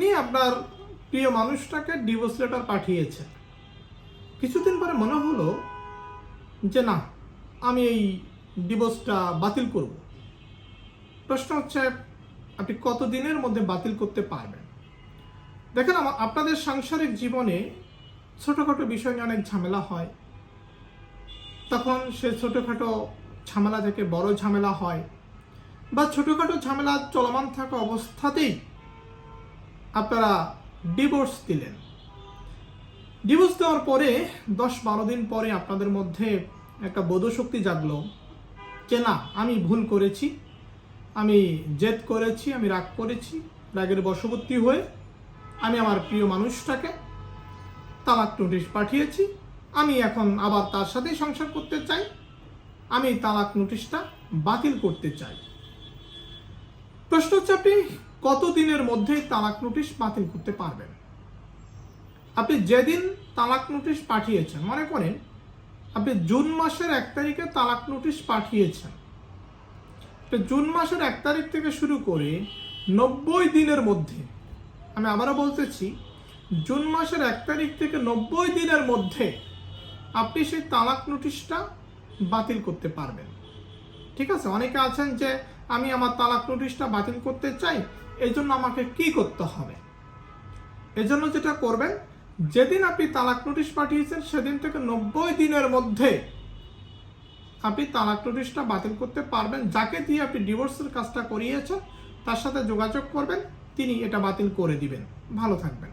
আপনি আপনার প্রিয় মানুষটাকে ডিভোর্স লেটার পাঠিয়েছেন। কিছুদিন পরে মনে হলো যে না, আমি এই ডিভোর্সটা বাতিল করব। প্রশ্ন হচ্ছে, আপনি কত দিনের মধ্যে বাতিল করতে পারবেন? দেখেন আপনাদের সাংসারিক জীবনে ছোটোখাটো বিষয় নিয়ে অনেক ঝামেলা হয়। তখন সে ছোটোখাটো ঝামেলা থেকে বড় ঝামেলা হয় বা ছোটোখাটো ঝামেলা চলমান থাকা অবস্থাতেই আপনারা ডিভোর্স দিলেন। ডিভোর্স দেওয়ার পরে দশ বারো দিন পরে আপনাদের মধ্যে একটা বোধশক্তি জাগলো যে, না, আমি ভুল করেছি। আমি জেদ করেছি, আমি রাগ করেছি, রাগের বশবর্তী হয়ে আমি আমার প্রিয় মানুষটাকে তালাক নোটিশ পাঠিয়েছি। আমি এখন আবার তার সাথেই সংসার করতে চাই। আমি তালাক নোটিশটা বাতিল করতে চাই। প্রশ্ন হচ্ছে আপনি কত দিনের মধ্যে তালাক নোটিশ বাতিল করতে পারবেন? আপনি যেদিন তালাক নোটিশ পাঠিয়েছেন, মনে করেন, আপনি জুন মাসের এক তারিখে তালাক নোটিশ পাঠিয়েছেন। জুন মাসের এক তারিখ থেকে শুরু করে নব্বই দিনের মধ্যে, আমি আবারও বলতেছি, জুন মাসের এক তারিখ থেকে নব্বই দিনের মধ্যে আপনি সেই তালাক নোটিশটা বাতিল করতে পারবেন। ঠিক আছে? অনেকে আছেন যে আমি আমার তালাক নোটিশটা বাতিল করতে চাই এই জন্য আমাকে কি করতে হবে? এজন্য যেটা করবেন, যেদিন আপনি তালাক নোটিশ পাঠিয়েছেন, সেদিন থেকে নব্বই দিনের মধ্যে আপনি তালাক নোটিশটা বাতিল করতে পারবেন। যাকে দিয়ে আপনি ডিভোর্সের কাজটা করিয়েছেন, তার সাথে যোগাযোগ করবেন, তিনি এটা বাতিল করে দিবেন। ভালো থাকবেন।